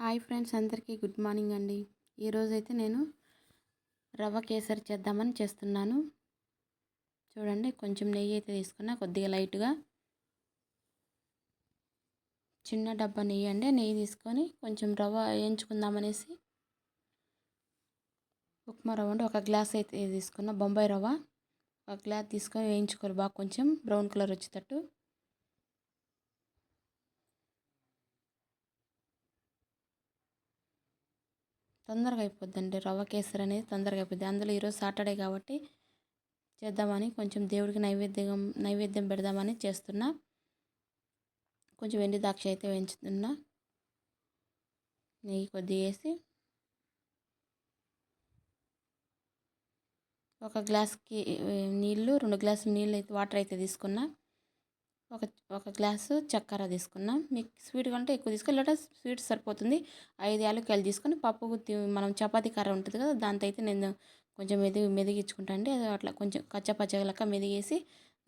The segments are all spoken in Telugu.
హాయ్ ఫ్రెండ్స్ అందరికీ గుడ్ మార్నింగ్ అండి. ఈరోజైతే నేను రవ్వ కేసరి చేద్దామని చేస్తున్నాను. చూడండి కొంచెం నెయ్యి అయితే తీసుకున్నా కొద్దిగా లైట్గా. చిన్న డబ్బా నెయ్యి అండి నెయ్యి తీసుకొని కొంచెం రవ్వ వేయించుకుందామనేసి ఉప్మా రవ్వ అంటే ఒక గ్లాస్ అయితే తీసుకున్న బొంబాయి రవ్వ. ఒక గ్లాస్ తీసుకొని వేయించుకోవాలి బాగా కొంచెం బ్రౌన్ కలర్ వచ్చేటట్టు. తొందరగా అయిపోద్దండి. రవ్వ కేసరి అనేది తొందరగా అయిపోద్ది. అందులో ఈరోజు సాటర్డే కాబట్టి చేద్దామని కొంచెం దేవుడికి నైవేద్యం నైవేద్యం పెడదామని చేస్తున్నా. కొంచెం ఎండి ద్రాక్ష అయితే వేయించుతున్నా. నెయ్యి కొద్దిగా వేసి ఒక గ్లాస్కి నీళ్ళు రెండు గ్లాసులు నీళ్ళు అయితే వాటర్ అయితే తీసుకున్నా. ఒక ఒక గ్లాసు చక్కెర తీసుకున్నాం. మీకు స్వీట్ కంటే ఎక్కువ తీసుకొని లేదా స్వీట్ సరిపోతుంది. ఐదు యాలక్కాయలు తీసుకొని పప్పు గుత్తి మనం చపాతీ కర్ర ఉంటుంది కదా దాంతో అయితే నేను కొంచెం మెదిగి మెదిగించుకుంటా అండి. అది అట్లా కొంచెం కచ్చపచ్చగా లెక్క మెదిగేసి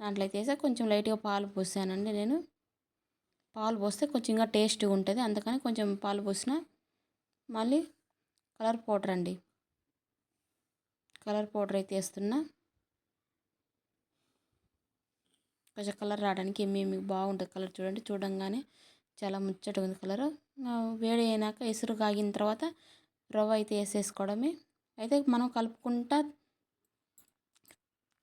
దాంట్లో అయితే వేసా. కొంచెం లైట్గా పాలు పోసానండి నేను. పాలు పోస్తే కొంచెం ఇంకా టేస్ట్గా ఉంటుంది. అందుకని కొంచెం పాలు పోసిన. మళ్ళీ కలర్ పౌడర్ అండి. కలర్ పౌడర్ అయితే వేస్తున్నా. పచ్చ కలర్ రావడానికి ఏమేమి బాగుంటుంది కలర్ చూడండి. చూడంగానే చాలా ముచ్చటగా ఉంది కలర్. వేడి అయినాక ఎసురు కాగిన తర్వాత రవ్వ అయితే వేసేసుకోవడమే. అయితే మనం కలుపుకుంటా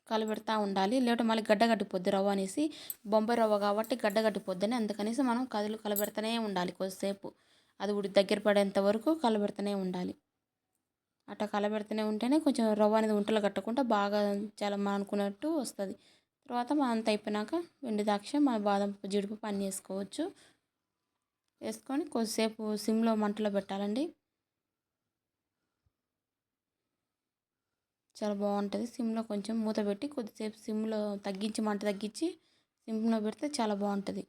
కలబెడతా ఉండాలి. లేకపోతే మళ్ళీ గడ్డ కట్టిపోద్ది రవ్వ అనేసి. బొంబాయి రవ్వ కాబట్టి గడ్డ కట్టిపోద్దని అందుకనేసి మనం కదులు కలబెడతానే ఉండాలి కొద్దిసేపు. అది ఉడి దగ్గర పడేంత వరకు కలబెడతానే ఉండాలి. అట్లా కలబెడుతూనే ఉంటేనే కొంచెం రవ్వ అనేది ఉంటలు కట్టకుండా బాగా చాలా మనం అనుకున్నట్టు వస్తుంది. తర్వాత అంత అయిపోయినాక వెండి ద్రాక్ష మన బాదం జీడిపప్పు అన్నీ వేసుకోవచ్చు. వేసుకొని కొద్దిసేపు సిమ్లో మంటలో పెట్టాలండి. చాలా బాగుంటుంది. సిమ్లో కొంచెం మూత పెట్టి కొద్దిసేపు సిమ్లో తగ్గించి మంట తగ్గించి సిమ్లో పెడితే చాలా బాగుంటుంది.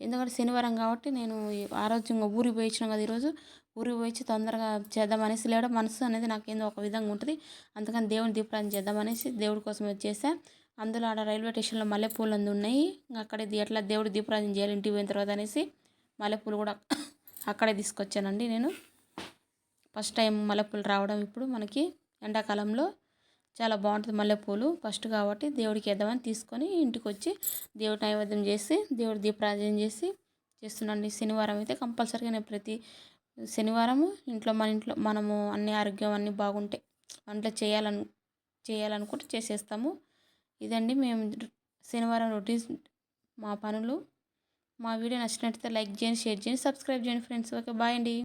ఎందుకంటే శనివారం కాబట్టి నేను ఆరోగ్యంగా ఊరికి పోయించినాం కదా ఈరోజు. ఊరికి పోయి తొందరగా చేద్దామనేసి లేడ మనసు అనేది నాకు ఏందో ఒక విధంగా ఉంటుంది. అందుకని దేవుని దీపాన్ని చేద్దామనేసి దేవుడి కోసం చేసా అందులో ఆడ రైల్వే స్టేషన్లో మల్లెపూలు అందు ఉన్నాయి అక్కడే ఎట్లా దేవుడి దీపరాజన చేయాలి ఇంటికి పోయిన తర్వాత అనేసి మల్లెపూలు కూడా అక్కడే తీసుకొచ్చానండి నేను. ఫస్ట్ టైం మల్లెపూలు రావడం ఇప్పుడు మనకి ఎండాకాలంలో చాలా బాగుంటుంది మల్లెపూలు. ఫస్ట్ కాబట్టి దేవుడికి వేద్దామని తీసుకొని ఇంటికి వచ్చి దేవుడి నైవేద్యం చేసి దేవుడి దీపరాజన చేసి చేస్తున్నాండి శనివారం అయితే కంపల్సరీగా నేను ప్రతి శనివారము ఇంట్లో మన ఇంట్లో మనము అన్ని ఆరోగ్యం అన్నీ బాగుంటాయి వంటలు చేయాలను చేయాలనుకుంటే చేసేస్తాము. ఇదండి మేము శనివారం రొటీన్స్ మా పనులు. మా వీడియో నచ్చినట్లయితే లైక్ చేయండి షేర్ చేయండి సబ్స్క్రైబ్ చేయండి ఫ్రెండ్స్. ఓకే బాయ్ అండి.